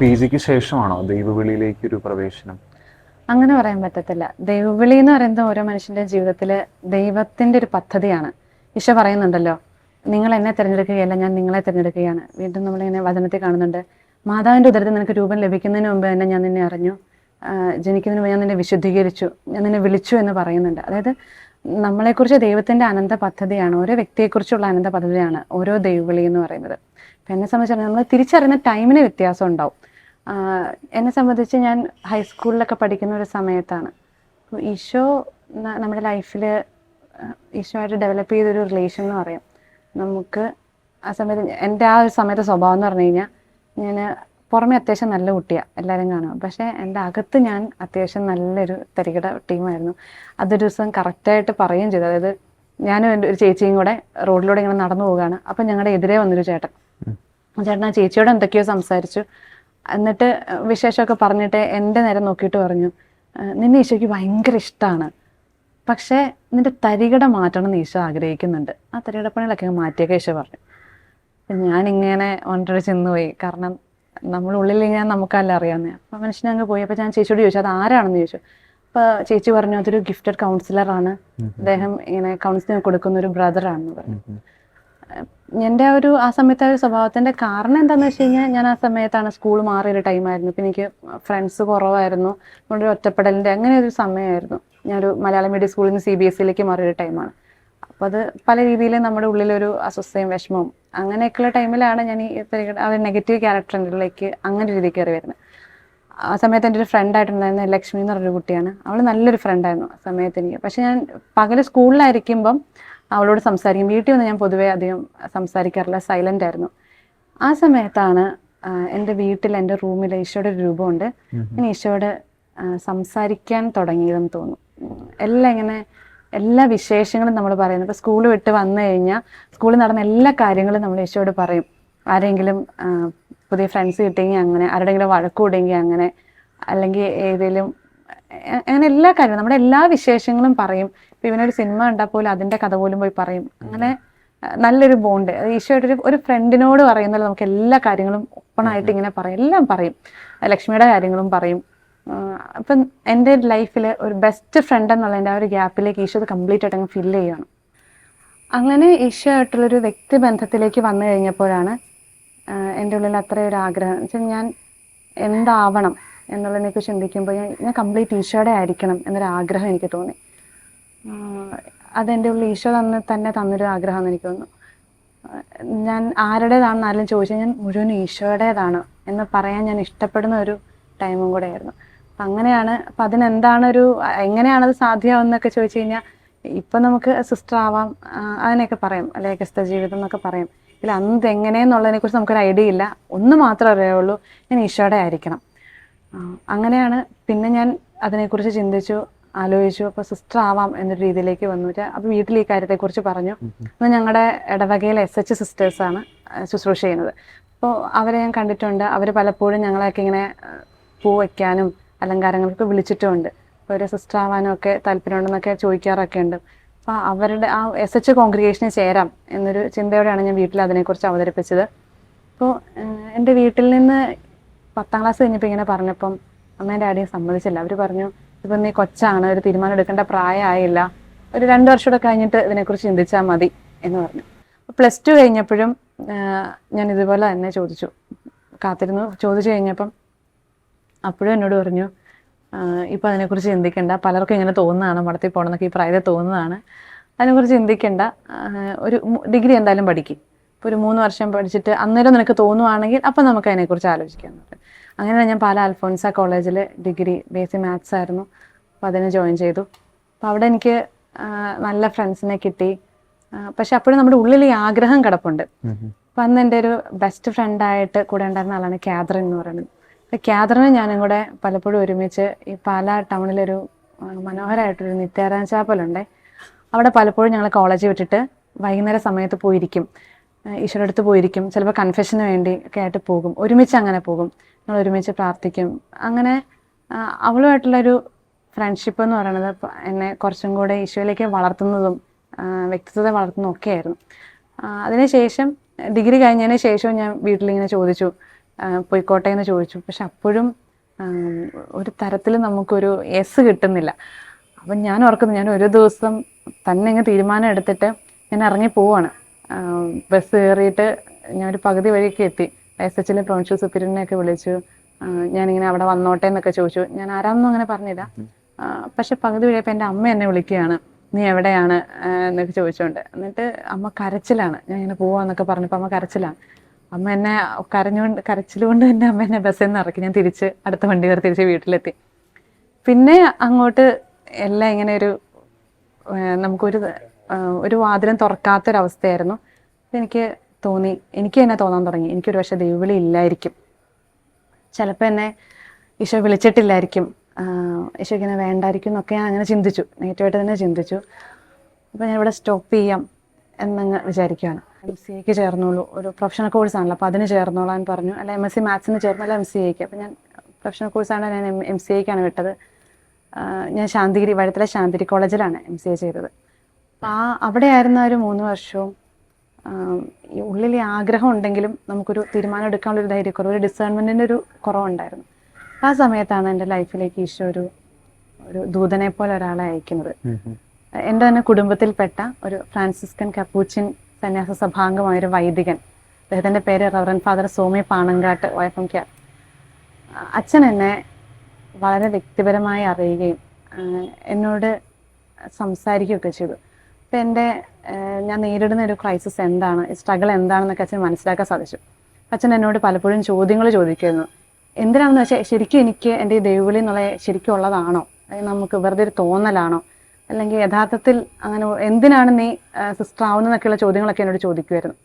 P ജിക്ക് ശേഷമാണോ ദൈവവിളിയിലേക്ക് ഒരു പ്രവേശനം? അങ്ങനെ പറയാൻ പറ്റത്തില്ല. ദൈവവിളി എന്ന് പറയുന്നത് ഓരോ മനുഷ്യന്റെ ജീവിതത്തിൽ ദൈവത്തിന്റെ ഒരു പദ്ധതിയാണ്. ഈശോ പറയുന്നുണ്ടല്ലോ നിങ്ങൾ എന്നെ തിരഞ്ഞെടുക്കുകയല്ല ഞാൻ നിങ്ങളെ തിരഞ്ഞെടുക്കുകയാണ്. വീണ്ടും നമ്മളിങ്ങനെ വചനത്തിൽ കാണുന്നുണ്ട് മാതാവിന്റെ ഉദരത്തിൽ നിനക്ക് രൂപം ലഭിക്കുന്നതിന് മുമ്പ് തന്നെ ഞാൻ നിന്നെ അറിഞ്ഞു ജനിക്കുന്നതിന് മുമ്പ് ഞാൻ നിന്നെ വിശുദ്ധീകരിച്ചു ഞാൻ നിന്നെ വിളിച്ചു എന്ന് പറയുന്നുണ്ട്. അതായത് നമ്മളെക്കുറിച്ച് ദൈവത്തിന്റെ അനന്ത പദ്ധതിയാണ് ഓരോ വ്യക്തിയെക്കുറിച്ചുള്ള അനന്ത പദ്ധതിയാണ് ഓരോ ദൈവവിളി എന്ന് പറയുന്നത്. അപ്പം എന്നെ സംബന്ധിച്ചിടത്തോളം നമ്മൾ തിരിച്ചറിയുന്ന ടൈമിന് വ്യത്യാസം ഉണ്ടാവും. എന്നെ സംബന്ധിച്ച് ഞാൻ ഹൈസ്കൂളിലൊക്കെ പഠിക്കുന്ന ഒരു സമയത്താണ്. അപ്പോൾ ഈശോ നമ്മുടെ ലൈഫിൽ ഈശോയായിട്ട് ഡെവലപ്പ് ചെയ്തൊരു റിലേഷൻ എന്ന് പറയാം. നമുക്ക് ആ സമയത്ത് എന്റെ ആ ഒരു സമയത്തെ സ്വഭാവം എന്ന് പറഞ്ഞു കഴിഞ്ഞാൽ ഞാൻ പുറമെ അത്യാവശ്യം നല്ല കുട്ടിയാണ് എല്ലാവരും കാണും. പക്ഷേ എന്റെ അകത്ത് ഞാൻ അത്യാവശ്യം നല്ലൊരു തരികിട ടീമായിരുന്നു. അതൊരു ദിവസം കറക്റ്റായിട്ട് പറയുകയും ചെയ്തു. അതായത് ഞാനും എന്റെ ഒരു ചേച്ചിയും കൂടെ റോഡിലൂടെ ഇങ്ങനെ നടന്നു പോവുകയാണ്. അപ്പം ഞങ്ങളുടെ എതിരെ വന്നൊരു ചേട്ടൻ. ചേട്ടൻ ആ ചേച്ചിയോട് എന്തൊക്കെയോ സംസാരിച്ചു. എന്നിട്ട് വിശേഷമൊക്കെ പറഞ്ഞിട്ട് എന്റെ നേരെ നോക്കിയിട്ട് പറഞ്ഞു നിന്നെ ഈശോയ്ക്ക് ഭയങ്കര ഇഷ്ടമാണ് പക്ഷേ നിന്റെ തരികട മാറ്റണം എന്ന് ഈശോ ആഗ്രഹിക്കുന്നുണ്ട്. ആ തരികട പണികളൊക്കെ മാറ്റിയൊക്കെ ഈശോ പറഞ്ഞു. ഞാനിങ്ങനെ ഓണ്ടറി ചെന്ന് പോയി കാരണം നമ്മളുള്ളിൽ ഇങ്ങനെ നമുക്കല്ല അറിയാവുന്നത് അപ്പം മനുഷ്യനെ അങ്ങ് പോയി. അപ്പം ഞാൻ ചേച്ചിയോട് ചോദിച്ചു അത് ആരാണെന്ന് ചോദിച്ചു? അപ്പോൾ ചേച്ചി പറഞ്ഞു അതൊരു ഗിഫ്റ്റഡ് കൗൺസിലറാണ്. അദ്ദേഹം ഇങ്ങനെ കൗൺസിലിംഗ് കൊടുക്കുന്ന ഒരു ബ്രദറാണെന്ന് പറഞ്ഞു. എന്റെ ഒരു ആ സമയത്തെ ഒരു സ്വഭാവത്തിന്റെ കാരണം എന്താണെന്ന് വെച്ച് കഴിഞ്ഞാൽ ഞാൻ ആ സമയത്താണ് സ്കൂൾ മാറിയൊരു ടൈമായിരുന്നു പിന്നെ എനിക്ക് ഫ്രണ്ട്സ് കുറവായിരുന്നു. ഒരു ഒറ്റപ്പെടലിന്റെ അങ്ങനെ ഒരു സമയമായിരുന്നു. ഞാനൊരു മലയാളം മീഡിയം സ്കൂളിൽ നിന്ന് സി ബി എസ് സിയിലേക്ക് മാറിയൊരു ടൈമാണ് അപ്പോൾ അത് പല രീതിയിൽ നമ്മുടെ ഉള്ളിലൊരു അസ്വസ്ഥയും വിഷമവും അങ്ങനെയൊക്കെയുള്ള ടൈമിലാണ് ഞാൻ ഈ ആ ഒരു നെഗറ്റീവ് ക്യാരക്ടറിലേക്ക് അങ്ങനെ ഒരു രീതിയിൽ കയറി വരുന്നത്. ആ സമയത്ത് എന്റെ ഒരു ഫ്രണ്ട് ആയിട്ടുണ്ടായിരുന്ന ലക്ഷ്മി എന്ന് പറഞ്ഞൊരു കുട്ടിയാണ്. അവൾ നല്ലൊരു ഫ്രണ്ടായിരുന്നു ആ സമയത്ത് എനിക്ക്. പക്ഷെ ഞാൻ പകൽ സ്കൂളിലായിരിക്കുമ്പം അവളോട് സംസാരിക്കും. വീട്ടിൽ വന്ന് ഞാൻ പൊതുവേ അധികം സംസാരിക്കാറില്ല. സൈലന്റ് ആയിരുന്നു. ആ സമയത്താണ് എന്റെ വീട്ടിൽ എന്റെ റൂമിൽ ഈശോയുടെ ഒരു രൂപമുണ്ട്. ഞാൻ ഈശോയോട് സംസാരിക്കാൻ തുടങ്ങിയതെന്ന് തോന്നുന്നു. എല്ലാം ഇങ്ങനെ എല്ലാ വിശേഷങ്ങളും നമ്മൾ പറയുന്നു. ഇപ്പോൾ സ്കൂൾ വിട്ട് വന്നു കഴിഞ്ഞാൽ സ്കൂളിൽ നടന്ന എല്ലാ കാര്യങ്ങളും നമ്മൾ ഈശോയോട് പറയും. ആരെങ്കിലും പുതിയ ഫ്രണ്ട്സ് കിട്ടിയെങ്കിൽ അങ്ങനെ ആരുടെങ്കിലും വഴക്ക് കൂടെങ്കിൽ അങ്ങനെ അല്ലെങ്കിൽ ഏതെങ്കിലും അങ്ങനെ എല്ലാ കാര്യങ്ങളും നമ്മുടെ എല്ലാ വിശേഷങ്ങളും പറയും. ഇപ്പം ഇവനൊരു സിനിമ കണ്ടാൽ പോലും അതിന്റെ കഥ പോലും പോയി പറയും. അങ്ങനെ നല്ലൊരു ബോണ്ട് ഈശോയുടെ ഒരു ഫ്രണ്ടിനോട് പറയുന്നത് നമുക്ക് എല്ലാ കാര്യങ്ങളും ഓപ്പൺ ആയിട്ട് ഇങ്ങനെ പറയും. എല്ലാം പറയും. ലക്ഷ്മിയുടെ കാര്യങ്ങളും പറയും. അപ്പം എന്റെ ലൈഫിൽ ഒരു ബെസ്റ്റ് ഫ്രണ്ട് എന്നുള്ളതിന്റെ ആ ഒരു ഗ്യാപ്പിലേക്ക് ഈശോ അത് കംപ്ലീറ്റ് ആയിട്ട് അങ്ങ് ഫില്ല് ചെയ്യുകയാണ് അങ്ങനെ ഈശോ ആയിട്ടുള്ളൊരു വ്യക്തിബന്ധത്തിലേക്ക് വന്നു കഴിഞ്ഞപ്പോഴാണ് എന്റെ ഉള്ളിൽ അത്രയും ഒരു ആഗ്രഹം. വെച്ചാൽ ഞാൻ എന്താവണം എന്നുള്ളതിനെക്കുറിച്ച് ചിന്തിക്കുമ്പോൾ ഞാൻ ഞാൻ കംപ്ലീറ്റ് ഈശോയുടെ ആയിരിക്കണം എന്നൊരു ആഗ്രഹം എനിക്ക് തോന്നി. അതെന്റെ ഉള്ളിൽ ഈശോ തന്നെ തന്നെ തന്നൊരു ആഗ്രഹം എനിക്ക് തോന്നുന്നു. ഞാൻ ആരുടേതാണെന്ന് ആരെങ്കിലും ചോദിച്ചാൽ ഞാൻ മുഴുവൻ ഈശോയുടേതാണ് എന്ന് പറയാൻ ഞാൻ ഇഷ്ടപ്പെടുന്ന ഒരു ടൈമും കൂടെ ആയിരുന്നു അപ്പം അങ്ങനെയാണ് അപ്പം അതിനെന്താണൊരു എങ്ങനെയാണത് സാധ്യമാവുന്നൊക്കെ ചോദിച്ചു കഴിഞ്ഞാൽ ഇപ്പം നമുക്ക് സിസ്റ്റർ ആവാം അതിനെയൊക്കെ പറയാം. ക്രിസ്ത ജീവിതം എന്നൊക്കെ പറയാം. ഇതിൽ അന്ന് എങ്ങനെയെന്നുള്ളതിനെ കുറിച്ച് നമുക്കൊരു ഐഡിയ ഇല്ല. ഒന്ന് മാത്രമേ അറിയുള്ളൂ ഞാൻ ഈശോയുടെ ആയിരിക്കണം. അങ്ങനെയാണ്. പിന്നെ ഞാൻ അതിനെക്കുറിച്ച് ചിന്തിച്ചു. ആലോചിച്ചു അപ്പൊ സിസ്റ്റർ ആവാം എന്നൊരു രീതിയിലേക്ക് വന്നു അപ്പൊ അപ്പോൾ വീട്ടിൽ ഈ കാര്യത്തെക്കുറിച്ച് പറഞ്ഞു. അന്ന് ഞങ്ങളുടെ ഇടവകയിലെ എസ് എച്ച് ആണ് ശുശ്രൂഷ ചെയ്യുന്നത്. അപ്പോൾ അവരെ ഞാൻ കണ്ടിട്ടുണ്ട്. അവർ പലപ്പോഴും ഞങ്ങളെയൊക്കെ ഇങ്ങനെ പൂ വയ്ക്കാനും അലങ്കാരങ്ങൾക്ക് വിളിച്ചിട്ടുമുണ്ട്. അപ്പോൾ ഒരു സിസ്റ്റർ ആവാനും ഒക്കെ താല്പര്യമുണ്ടെന്നൊക്കെ ചോദിക്കാറൊക്കെ ഉണ്ട് അപ്പോൾ അവരുടെ ആ എസ് എച്ച് കോൺഗ്രിഗേഷനിൽ ചേരാം എന്നൊരു ചിന്തയോടെയാണ് ഞാൻ വീട്ടിൽ അതിനെക്കുറിച്ച് അവതരിപ്പിച്ചത്. അപ്പോൾ എന്റെ വീട്ടിൽ നിന്ന് പത്താം ക്ലാസ് കഴിഞ്ഞപ്പോൾ ഇങ്ങനെ പറഞ്ഞപ്പം അമ്മേന്റെ ആടിയും സമ്മതിച്ചില്ല. അവർ പറഞ്ഞു ഇപ്പം നീ കൊച്ചാണ് ഒരു തീരുമാനം എടുക്കേണ്ട പ്രായമായില്ല. ഒരു രണ്ട് വർഷം കൂടെ കഴിഞ്ഞിട്ട് ഇതിനെക്കുറിച്ച് ചിന്തിച്ചാൽ മതി എന്ന് പറഞ്ഞു. പ്ലസ് ടു കഴിഞ്ഞപ്പോഴും ഞാൻ ഇതുപോലെ തന്നെ ചോദിച്ചു. കാത്തിരുന്നു. ചോദിച്ചു കഴിഞ്ഞപ്പം അപ്പോഴും എന്നോട് പറഞ്ഞു ഇപ്പം അതിനെക്കുറിച്ച് ചിന്തിക്കേണ്ട. പലർക്കും ഇങ്ങനെ തോന്നുന്നതാണ് മടത്തിൽ പോകണമെന്നൊക്കെ ഈ പ്രായത്തിൽ തോന്നുന്നതാണ്. അതിനെക്കുറിച്ച് ചിന്തിക്കേണ്ട. ഒരു ഡിഗ്രി എന്തായാലും പഠിക്കും. ഇപ്പോൾ ഒരു മൂന്ന് വർഷം പഠിച്ചിട്ട് അന്നേരം നിനക്ക് തോന്നുവാണെങ്കിൽ അപ്പം നമുക്ക് അതിനെക്കുറിച്ച് ആലോചിക്കാം. അങ്ങനെ ഞാൻ പാല അൽഫോൻസ കോളേജിൽ ഡിഗ്രി ബേസി മാത്സ് ആയിരുന്നു. അപ്പോൾ അതിന് ജോയിൻ ചെയ്തു. അപ്പോൾ അവിടെ എനിക്ക് നല്ല ഫ്രണ്ട്സിനെ കിട്ടി. പക്ഷെ അപ്പോഴും നമ്മുടെ ഉള്ളിൽ ഈ ആഗ്രഹം കിടപ്പുണ്ട്. അപ്പം അന്ന് എന്റെ ഒരു ബെസ്റ്റ് ഫ്രണ്ടായിട്ട് കൂടെ ഉണ്ടായിരുന്ന ആളാണ് ക്യാദറിൻ എന്ന് പറയുന്നത്. അപ്പം കാതറിന് ഞാനും കൂടെ പലപ്പോഴും ഒരുമിച്ച് ഈ പാല ടൗണിലൊരു മനോഹരമായിട്ടൊരു നിത്യാരാധന ചാപ്പലുണ്ടേ അവിടെ പലപ്പോഴും ഞങ്ങൾ കോളേജ് വിട്ടിട്ട് വൈകുന്നേര സമയത്ത് പോയിരിക്കും. ഈശ്വര അടുത്ത് പോയിരിക്കും. ചിലപ്പോൾ കൺഫെഷന് വേണ്ടി ഒക്കെ ആയിട്ട് പോകും. ഒരുമിച്ച് അങ്ങനെ പോകും. നമ്മൾ ഒരുമിച്ച് പ്രാർത്ഥിക്കും. അങ്ങനെ അവളുമായിട്ടുള്ളൊരു ഫ്രണ്ട്ഷിപ്പ് എന്ന് പറയുന്നത് എന്നെ കുറച്ചും കൂടെ ഈശോയിലേക്ക് വളർത്തുന്നതും വ്യക്തിത്വത്തെ വളർത്തുന്നതും ഒക്കെ ആയിരുന്നു. അതിനുശേഷം ഡിഗ്രി കഴിഞ്ഞതിന് ശേഷവും ഞാൻ വീട്ടിലിങ്ങനെ ചോദിച്ചു. പൊയ്ക്കോട്ടെ എന്ന് ചോദിച്ചു. പക്ഷെ അപ്പോഴും ഒരു തരത്തിൽ നമുക്കൊരു എസ് കിട്ടുന്നില്ല. അപ്പം ഞാൻ ഓർക്കുന്നു ഞാൻ ഒരു ദിവസം തന്നെ അങ്ങ് തീരുമാനം എടുത്തിട്ട് ഞാൻ ഇറങ്ങി പോവാണ്. ബസ് കയറിയിട്ട് ഞാനൊരു പകുതി വഴിയൊക്കെ എത്തി. എസ് എച്ചിലെ പ്രൊവിൻഷ്യൽ സുപ്പീരിയറിനെയൊക്കെ വിളിച്ചു. ഞാനിങ്ങനെ അവിടെ വന്നോട്ടെ എന്നൊക്കെ ചോദിച്ചു. ഞാൻ ആരാന്നും അങ്ങനെ പറഞ്ഞില്ല. പക്ഷെ പകുതി വഴിയപ്പോൾ എന്റെ അമ്മ എന്നെ വിളിക്കുകയാണ്. നീ എവിടെയാണ്? എന്നൊക്കെ ചോദിച്ചുകൊണ്ട് എന്നിട്ട് അമ്മ കരച്ചിലാണ്. ഞാൻ ഇങ്ങനെ പോവാന്നൊക്കെ പറഞ്ഞപ്പോൾ അമ്മ കരച്ചിലാണ്. അമ്മ എന്നെ കരഞ്ഞുകൊണ്ട് കരച്ചിലുകൊണ്ട് തന്നെ അമ്മ എന്നെ ബസ്സിൽ നിന്ന് ഇറക്കി. ഞാൻ തിരിച്ച് അടുത്ത വണ്ടി കയറി തിരിച്ച് വീട്ടിലെത്തി. പിന്നെ അങ്ങോട്ട് എല്ലാം ഇങ്ങനെ ഒരു നമുക്കൊരു ഒരു വാതിലും തുറക്കാത്തൊരവസ്ഥയായിരുന്നു. എനിക്ക് തോന്നി. എനിക്ക് തന്നെ തോന്നാൻ തുടങ്ങി. എനിക്കൊരു പക്ഷേ ദൈവവിളി ഇല്ലായിരിക്കും. ചിലപ്പോൾ എന്നെ ഈശോ വിളിച്ചിട്ടില്ലായിരിക്കും. ഈശോ ഇങ്ങനെ വേണ്ടായിരിക്കും എന്നൊക്കെ ഞാൻ അങ്ങനെ ചിന്തിച്ചു. നെഗറ്റീവായിട്ട് തന്നെ ചിന്തിച്ചു. അപ്പോൾ ഞാൻ ഇവിടെ സ്റ്റോപ്പ് ചെയ്യാം എന്നങ്ങ് വിചാരിക്കുകയാണ് എം സി എക്ക് ചേർന്നോളൂ. ഒരു പ്രൊഫഷണൽ കോഴ്സ് ആണല്ലോ. അപ്പോൾ അതിന് ചേർന്നോളാൻ പറഞ്ഞു. അല്ല എം എസ് സി മാത്സിന് ചേർന്നു? അല്ല എം സി എക്ക്. അപ്പോൾ ഞാൻ പ്രൊഫഷണൽ കോഴ്സാണ് ഞാൻ എം സി എക്കാണ് വിട്ടത്. ഞാൻ ശാന്തിഗിരി വഴുത്തല ശാന്തിഗിരി കോളേജിലാണ് എം സി എ ചെയ്തത്. അപ്പോൾ അവിടെ ആയിരുന്ന ഒരു മൂന്ന് വർഷവും. ഈ ഉള്ളിൽ ആഗ്രഹം ഉണ്ടെങ്കിലും നമുക്കൊരു തീരുമാനം എടുക്കാനുള്ള ഒരു ധൈര്യക്കുറവ് ഒരു ഡിസേൺമെന്റിന്റെ ഒരു കുറവുണ്ടായിരുന്നു. ആ സമയത്താണ് എന്റെ ലൈഫിലേക്ക് ഈശോ ഒരു ഒരു ദൂതനെ പോലെ ഒരാളെ അയക്കുന്നത്. എന്റെ തന്നെ കുടുംബത്തിൽപ്പെട്ട ഒരു ഫ്രാൻസിസ്കൻ കപ്പൂച്ചിൻ സന്യാസ സഭാംഗമായ ഒരു വൈദികൻ. അദ്ദേഹത്തിന്റെ പേര് റവറൻ ഫാദർ സോമി പാണങ്കാട്ട് വൈഫം ക്യാ അച്ഛൻ എന്നെ വളരെ വ്യക്തിപരമായി അറിയുകയും ആ, എന്നോട് സംസാരിക്കുകയൊക്കെ ചെയ്തു. അപ്പം എന്റെ ഞാൻ നേരിടുന്ന ഒരു ക്രൈസിസ് എന്താണ്? സ്ട്രഗിൾ എന്താണെന്നൊക്കെ അച്ഛൻ മനസ്സിലാക്കാൻ സാധിച്ചു. അച്ഛൻ എന്നോട് പലപ്പോഴും ചോദ്യങ്ങൾ ചോദിക്കുമായിരുന്നു എന്തിനാണെന്ന് വെച്ചാൽ ശരിക്കും എനിക്ക് എന്റെ ഈ ദൈവവിളി എന്നുള്ള ശരിക്കും ഉള്ളതാണോ? അല്ലെങ്കിൽ നമുക്ക് വെറുതെ ഒരു തോന്നലാണോ? അല്ലെങ്കിൽ യഥാർത്ഥത്തിൽ അങ്ങനെ എന്തിനാണ് നീ സിസ്റ്റർ ആവുന്നതെന്നൊക്കെയുള്ള ചോദ്യങ്ങളൊക്കെ എന്നോട് ചോദിക്കുമായിരുന്നു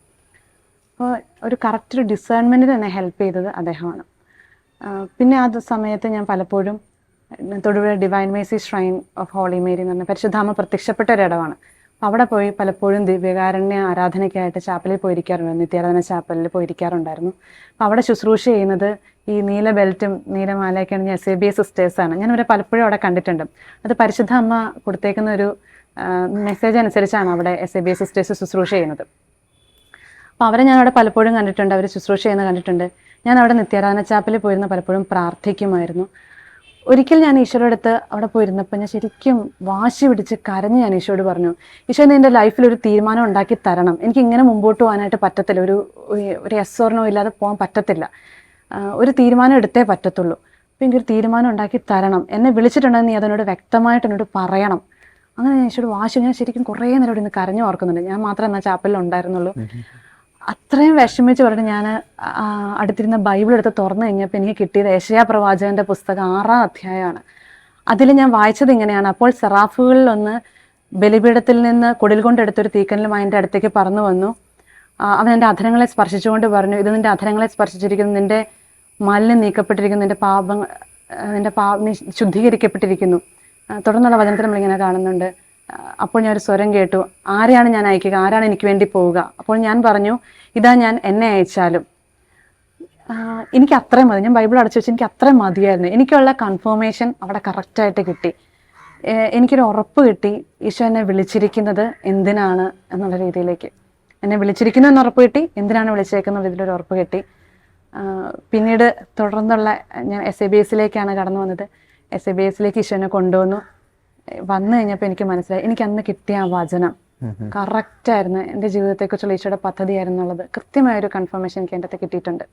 അപ്പോൾ ഒരു കറക്റ്റ് ഒരു ഡിസേൺമെന്റിന് എന്നെ ഹെൽപ്പ് ചെയ്തത് അദ്ദേഹമാണ്. പിന്നെ ആ സമയത്ത് ഞാൻ പലപ്പോഴും Thodupuzha divine mercy shrine of holy Mary എന്ന് പറഞ്ഞ പരിശുദ്ധാമ പ്രത്യക്ഷപ്പെട്ട ഒരിടമാണ് അവിടെ പോയി പലപ്പോഴും ദിവ്യകാരുണ്യ ആരാധനയ്ക്കായിട്ട് ചാപ്പലിൽ പോയിരിക്കാറുണ്ടായിരുന്നു നിത്യാരാധന ചാപ്പലിൽ പോയിരിക്കാറുണ്ടായിരുന്നു. അപ്പോൾ അവിടെ ശുശ്രൂഷ ചെയ്യുന്നത് ഈ നീല ബെൽറ്റും നീലമാലയൊക്കെ അണിഞ്ഞ എസ് എ ബി എസ് സിസ്റ്റേഴ്സാണ് ഞാൻ അവരെ പലപ്പോഴും അവിടെ കണ്ടിട്ടുണ്ട്. അത് പരിശുദ്ധ അമ്മ കൊടുത്തേക്കുന്ന ഒരു മെസ്സേജ് അനുസരിച്ചാണ് അവിടെ S A B S sisters ശുശ്രൂഷ ചെയ്യുന്നത്. അപ്പോൾ അവരെ ഞാൻ അവിടെ പലപ്പോഴും കണ്ടിട്ടുണ്ട്. അവർ ശുശ്രൂഷ ചെയ്യുന്നത് കണ്ടിട്ടുണ്ട്. ഞാൻ അവിടെ നിത്യാരാധന ചാപ്പലിൽ പോയിരുന്ന പലപ്പോഴും പ്രാർത്ഥിക്കുമായിരുന്നു. ഒരിക്കൽ ഞാൻ ഈശോയുടെ അടുത്ത് അവിടെ പോയിരുന്നപ്പോൾ ഞാൻ ശരിക്കും വാശി പിടിച്ച് കരഞ്ഞ് ഞാൻ ഈശോയോട് പറഞ്ഞു ഈശോ എന്റെ ലൈഫിൽ ഒരു തീരുമാനം ഉണ്ടാക്കി തരണം. എനിക്ക് ഇങ്ങനെ മുമ്പോട്ട് പോകാനായിട്ട് പറ്റത്തില്ല. ഒരു ഒരു- എസ്സോറിനോ ഇല്ലാതെ പോകാൻ പറ്റത്തില്ല. ഒരു തീരുമാനം എടുത്തേ പറ്റത്തുള്ളൂ. അപ്പോൾ എനിക്കൊരു തീരുമാനം ഉണ്ടാക്കി തരണം. എന്നെ വിളിച്ചിട്ടുണ്ടെങ്കിൽ നീ അതിനോട് വ്യക്തമായിട്ട് എന്നോട് പറയണം. അങ്ങനെ ഞാൻ ഈശോട് വാശി ഞാൻ ശരിക്കും കുറേ നേരം ഇവിടെ നിന്ന് കരഞ്ഞു ഓർക്കുന്നുണ്ട്. ഞാൻ മാത്രമേ എന്നാൽ ചാപ്പലിൽ ഉണ്ടായിരുന്നുള്ളൂ. അത്രയും വിഷമിച്ച് പറഞ്ഞ് ഞാൻ അടുത്തിരുന്ന ബൈബിൾ എടുത്ത് തുറന്നു കഴിഞ്ഞപ്പോൾ എനിക്ക് കിട്ടിയത് ഏഷ്യാ പ്രവാചകന്റെ പുസ്തകം ആറാം അധ്യായമാണ്. അതിൽ ഞാൻ വായിച്ചത് ഇങ്ങനെയാണ്. അപ്പോൾ സെറാഫുകളിൽ ഒന്ന് ബലിപീഠത്തിൽ നിന്ന് കുടിൽ കൊണ്ടെടുത്തൊരു തീക്കനലും അതിന്റെ അടുത്തേക്ക് പറന്നു വന്നു. അവൻ എന്റെ അധരങ്ങളെ സ്പർശിച്ചുകൊണ്ട് പറഞ്ഞു ഇത് നിന്റെ അധരങ്ങളെ സ്പർശിച്ചിരിക്കുന്നു നിന്റെ മാലിന്യം നീക്കപ്പെട്ടിരിക്കുന്നു നിന്റെ പാപം നിന്റെ നിന്റെ പാ നീ ശുദ്ധീകരിക്കപ്പെട്ടിരിക്കുന്നു. തുടർന്നുള്ള വചനത്തിൽ നമ്മളിങ്ങനെ കാണുന്നുണ്ട്. അപ്പോൾ ഞാൻ ഒരു സ്വരം കേട്ടു ആരെയാണ് ഞാൻ അയക്കുക? ആരാണ് എനിക്ക് വേണ്ടി പോവുക? അപ്പോൾ ഞാൻ പറഞ്ഞു ഇതാ ഞാൻ എന്നെ അയച്ചാലും. എനിക്ക് അത്രയും മതി. ഞാൻ ബൈബിൾ അടച്ചു വെച്ച് എനിക്ക് അത്രയും മതിയായിരുന്നു. എനിക്കുള്ള കൺഫർമേഷൻ അവിടെ കറക്റ്റായിട്ട് കിട്ടി. എനിക്കൊരു ഉറപ്പ് കിട്ടി. ഈശോ എന്നെ വിളിച്ചിരിക്കുന്നത് എന്തിനാണ് എന്നുള്ള രീതിയിലേക്ക്. എന്നെ വിളിച്ചിരിക്കുന്നു എന്ന് ഉറപ്പ് കിട്ടി എന്തിനാണ് വിളിച്ചേക്കുന്നത് ഇതിലൊരു ഉറപ്പ് കിട്ടി. പിന്നീട് തുടർന്നുള്ള ഞാൻ എസ് എ ബി എസിലേക്കാണ് കടന്നു വന്നത്. എസ് എ ബി എസിലേക്ക് ഈശോനെ കൊണ്ടുവന്നു. വന്നു കഴിഞ്ഞപ്പോൾ എനിക്ക് മനസ്സിലായി. എനിക്ക് അന്ന് കിട്ടിയ ആ വചനം കറക്റ്റ് ആയിരുന്നു. എന്റെ ജീവിതത്തെക്കുറിച്ചുള്ള ഈശോയുടെ പദ്ധതിയായിരുന്നു കൃത്യമായ ഒരു കൺഫർമേഷൻ എനിക്ക് എന്റെ കിട്ടിയിട്ടുണ്ട്.